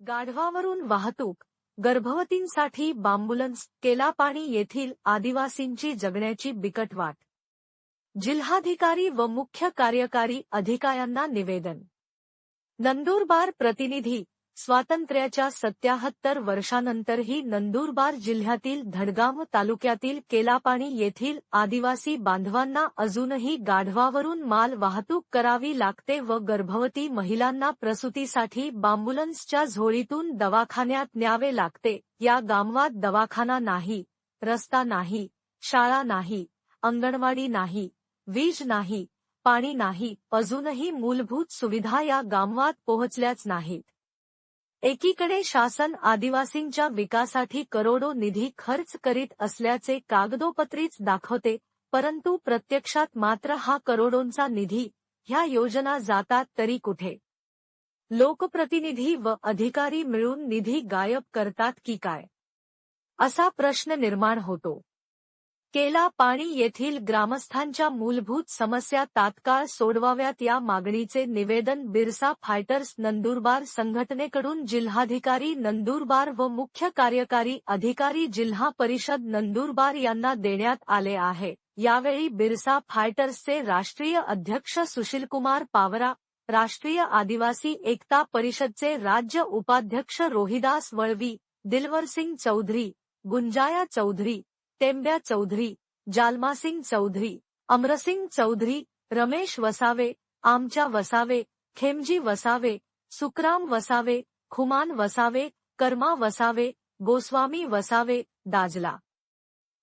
गाढवावरून वाहतूक गर्भवतींसाठी बांबुलन्स केलापाणी येथील आदिवासींची जगण्याची बिकट वाट जिल्हाधिकारी व मुख्य कार्यकारी अधिकाऱ्यांना निवेदन. नंदुरबार प्रतिनिधी स्वातंत्र्याच्या सत्याहत्तर वर्षानंतरही नंदुरबार जिल्ह्यातील धडगाम तालुक्यातील केलापाणी येथील आदिवासी बांधवांना अजूनही गाढवावरून माल वाहतूक करावी लागते व गर्भवती महिलांना प्रसूतीसाठी बांबुलन्सच्या झोळीतून दवाखान्यात न्यावे लागते. या गामवात दवाखाना नाही रस्ता नाही शाळा नाही अंगणवाडी नाही वीज नाही पाणी नाही अजूनही मूलभूत सुविधा या गामवात पोहोचल्याच नाहीत. एकीकडे शासन आदिवासींच्या विकासाठी करोडो निधी खर्च करीत असल्याचे कागदोपत्रीच दाखवते परंतु प्रत्यक्षात मात्र हा करोडोंचा निधी ह्या योजना जातात तरी कुठे? लोकप्रतिनिधी व अधिकारी मिळून निधी गायब करतात की काय? असा प्रश्न निर्माण होतो. केला पाणी येथील ग्रामस्थांच्या मूलभूत समस्या तात्काळ सोडवाव्यात या मागणीचे निवेदन बिरसा फायटर्स नंदुरबार संघटनेकडून जिल्हाधिकारी नंदुरबार व मुख्य कार्यकारी अधिकारी जिल्हा परिषद नंदुरबार यांना देण्यात आले आहे. यावेळी बिरसा फायटर्सचे राष्ट्रीय अध्यक्ष सुशीलकुमार पावरा राष्ट्रीय आदिवासी एकता परिषदचे राज्य उपाध्यक्ष रोहिदास वळवी दिलवरसिंग चौधरी गुंजाया चौधरी टेंब्या चौधरी जालमासिंग चौधरी अमरसिंग चौधरी रमेश वसावे आमच्या वसावे खेमजी वसावे सुकराम वसावे खुमान वसावे कर्मा वसावे गोस्वामी वसावे दाजला.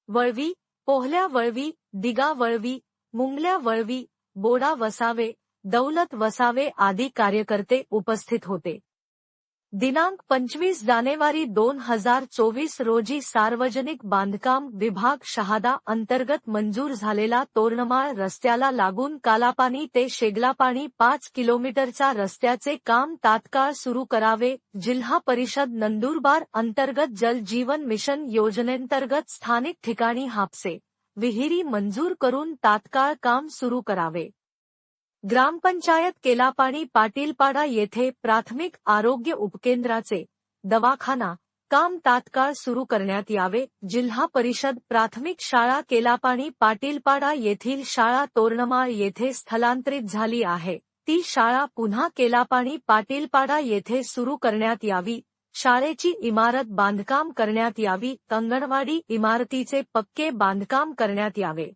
वळवी पोहल्या वळवी दिगा वळवी मुंगल्या वळवी बोडा वसावे दौलत वसावे आदी कार्यकर्ते उपस्थित होते. दिनांक पंचवीस जानेवारी दोन हजार चोवीस रोजी सार्वजनिक बांधकाम विभाग शहादा अंतर्गत मंजूर झालेला तोरणमाळ रस्त्याला लागून कालापानी ते शेगलापाणी पाच किलोमीटरचा रस्त्याचे काम तात्काळ सुरू करावे जिल्हा परिषद नंदुरबार अंतर्गत जल जीवन मिशन योजनेंतर्गत स्थानिक ठिकाणी हापसे विहिरी मंजूर करून तात्काळ काम सुरू करावे. ग्रामपंचायत केलापाणी पाटीलपाडा येथे प्राथमिक आरोग्य उपकेंद्राचे दवाखाना काम तात्काळ सुरू करण्यात यावे. जिल्हा परिषद प्राथमिक शाळा केलापाणी पाटीलपाडा येथील शाळा तोरणमाळ येथे स्थलांतरित झाली आहे. ती शाळा पुन्हा केलापाणी पाटीलपाडा येथे सुरू करण्यात यावी. शाळेची इमारत बांधकाम करण्यात यावी. अंगणवाडी इमारतीचे पक्के बांधकाम करण्यात यावे.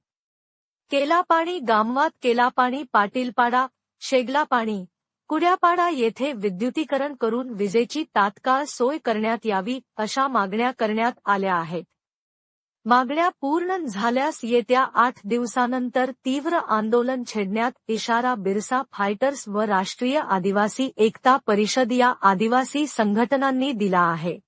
केलापाणी गामवात केलापाणी पाटीलपाडा शेगलापाणी कुड्यापाडा येथे विद्युतीकरण करून विजेची तात्काळ सोय करण्यात यावी अशा मागण्या करण्यात आल्या आहेत. मागण्या पूर्ण झाल्यास येत्या आठ दिवसानंतर तीव्र आंदोलन छेडण्यात इशारा बिरसा फायटर्स व राष्ट्रीय आदिवासी एकता परिषद या आदिवासी संघटनांनी दिला आहे.